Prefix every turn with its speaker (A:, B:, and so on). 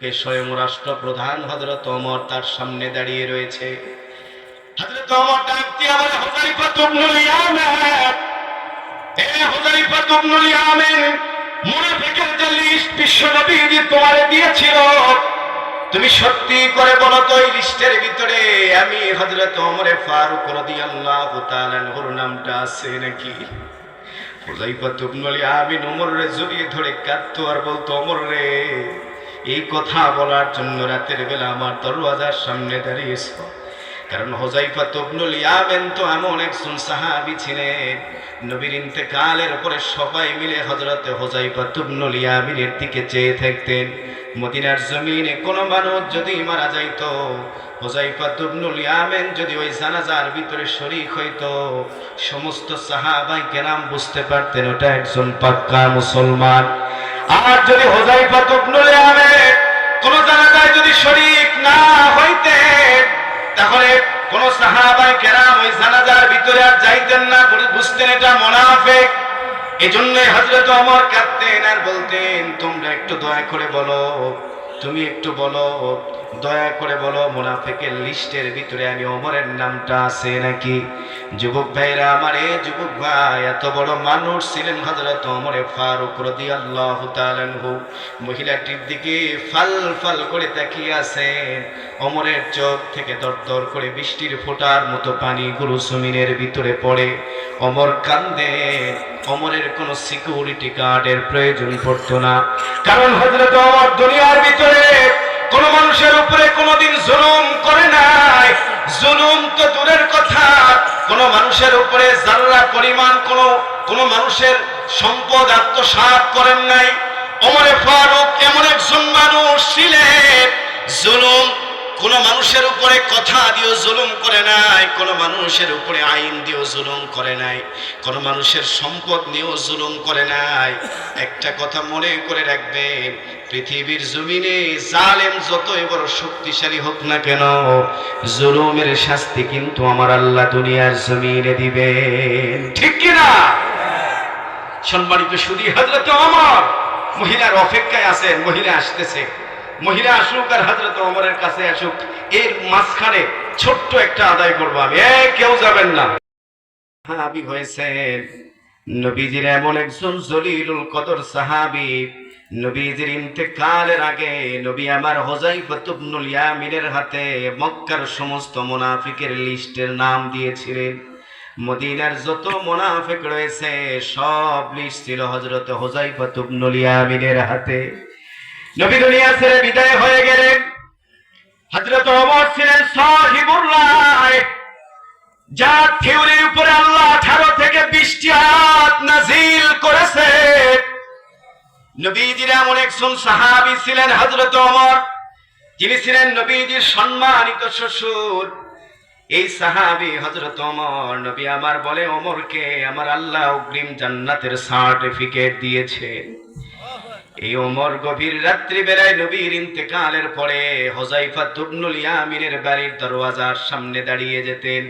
A: কে স্বয়ং রাষ্ট্রপ্রধান হজরত অমর তার সামনে দাঁড়িয়ে রয়েছে। হজরত বিশ্বনবী দিয়েছিল, তুমি সত্যি করে বলো তো এই লিস্টের ভিতরে আমি হযরত ওমরে ফারুক রাদিয়াল্লাহু নামটা আছে নাকি? হুযাইফা তুবনুল ইয়ামিন ওমরের জড়িয়ে ধরে কাঁদতো আর বলতো, ওমর রে এই কথা বলার জন্য রাতের বেলা আমার দরওয়াজার সামনে দাঁড়িয়েছ কারণ হোজাইফা তবনুল ইয়ামেন তো এমন একজন সাহাবি ছিলেন। নবীর ইন্তেকালের পরে সবাই মিলে হজরতে হোজাইফা তবনুল ইয়ামিনের দিকে চেয়ে থাকতেন। মদিনার জমিনে কোনো মানুষ যদি মারা যাইত হোজাইফা তবনুল ইয়ামেন যদি ওই জানাজার ভিতরে শরিক হইতো, সমস্ত সাহাবাই কেরাম বুঝতে পারতেন ওটা একজন পাক্কা মুসলমান। আর যদি হোজাইফা তবনুল আনে কোন জায়গায় যদি শরিক না হইতে, তাহলে কোন সাহাবাই কেরাম ওই জানাজার ভিতরে আর যাইতেন না বুঝতেন এটা মোনাফেক। এজন্য হজরত অমর কাঁদতেন আর বলতেন, তোমরা একটু দয়া করে বলো তুমি একটু বলো, দয়া করে বলো, মুনাফেকের লিস্টের ভিতরে আমি অমরের নামটা আছে নাকি? যুবক ভাইরা আমার এ যুবক ভাই, এত বড় মানুষ ছিলেন হজরত অমরে ফারুক রদি আল্লাহ মহিলাটির দিকে ফাল ফাল করে তাকিয়ে আছেন। অমরের চোখ থেকে দরদর করে বৃষ্টির ফোঁটার মতো পানি গুরু সুমিনের ভিতরে পড়ে। অমর কান্দে। অমরের কোনো সিকিউরিটি গার্ডের প্রয়োজন পড়তো না। কারণ হজরত অমর দুনিয়ার ভিতরে কোন মানুষের উপরে কোনোদিন জুলুম করে নাই। জুলুম তো দূরের কথা। কোন মানুষের উপরে জাল্লা পরিমাণ কোন কোন মানুষের সম্পদ আত্মসাৎ করেন নাই। ওমরে ফারুক এমন একজন মানুষ ছিলেন, জুলুম কোন মানুষের উপরে কথা দিয়েও জুলুম করে নাই, কোন মানুষের উপরে আইন দিয়েও জুলুম করে নাই, কোন মানুষের সম্পদ নিয়েও জুলুম করে নাই। একটা কথা মনে করে রাখবেন, পৃথিবীর জমিনে জালেম যতই বড় শক্তিশালী হোক না কেন, জুলুমের শাস্তি কিন্তু আমার আল্লাহ দুনিয়ার জমিনে দিবেন। ঠিক কিনা সম্মানিত সুদী হজরত অমর মহিলার অপেক্ষায় আছেন, মহিলা আসতেছে। মহিলা আসুক আর হজরত অমরের কাছে আসুক, এর মাঝখানে ছোট্ট একটা আদায় করব আমি। কেউ যাবেন না। সাহাবি হয়েছেন। নবীজির এমন একজন জলিলুল কদর সাহাবি। নবীজির ইন্তেকালের আগে নবী আমার হোজাইফা ইবনুল ইয়ামিনের হাতে মক্কার সমস্ত মুনাফিকের লিস্টের নাম দিয়েছিলেন। মদিনার যত মুনাফিক রয়েছে, সব লিস্ট ছিল হযরত হোজাইফা ইবনুল ইয়ামিনের হাতে। নবী দুনিয়া ছেড়ে বিদায় হয়ে গেলেন। হযরত ওমর ছিলেন সাহিবুল্লাহ। যার থিওরির উপরে আল্লাহ আঠারো থেকে বিশটি আয়াত নাজিল করেছে। নবীজির এমন একজন সাহাবি ছিলেন হযরত অমর যিনি ছিলেন নবীজির সম্মানিত শ্বশুর। এই সাহাবি হজরত অমর নবী আমার বলে অমরকে আমার আল্লাহ অগ্রিম জান্নাতের সার্টিফিকেট দিয়েছে এই ওমর গভীর রাত্রি বেলায় নবীর ইন্তেকালের পরে হজাইফা তুবনুল ইয়ামিনের বাড়ির দরওয়াজার সামনে দাঁড়িয়ে যেতেন।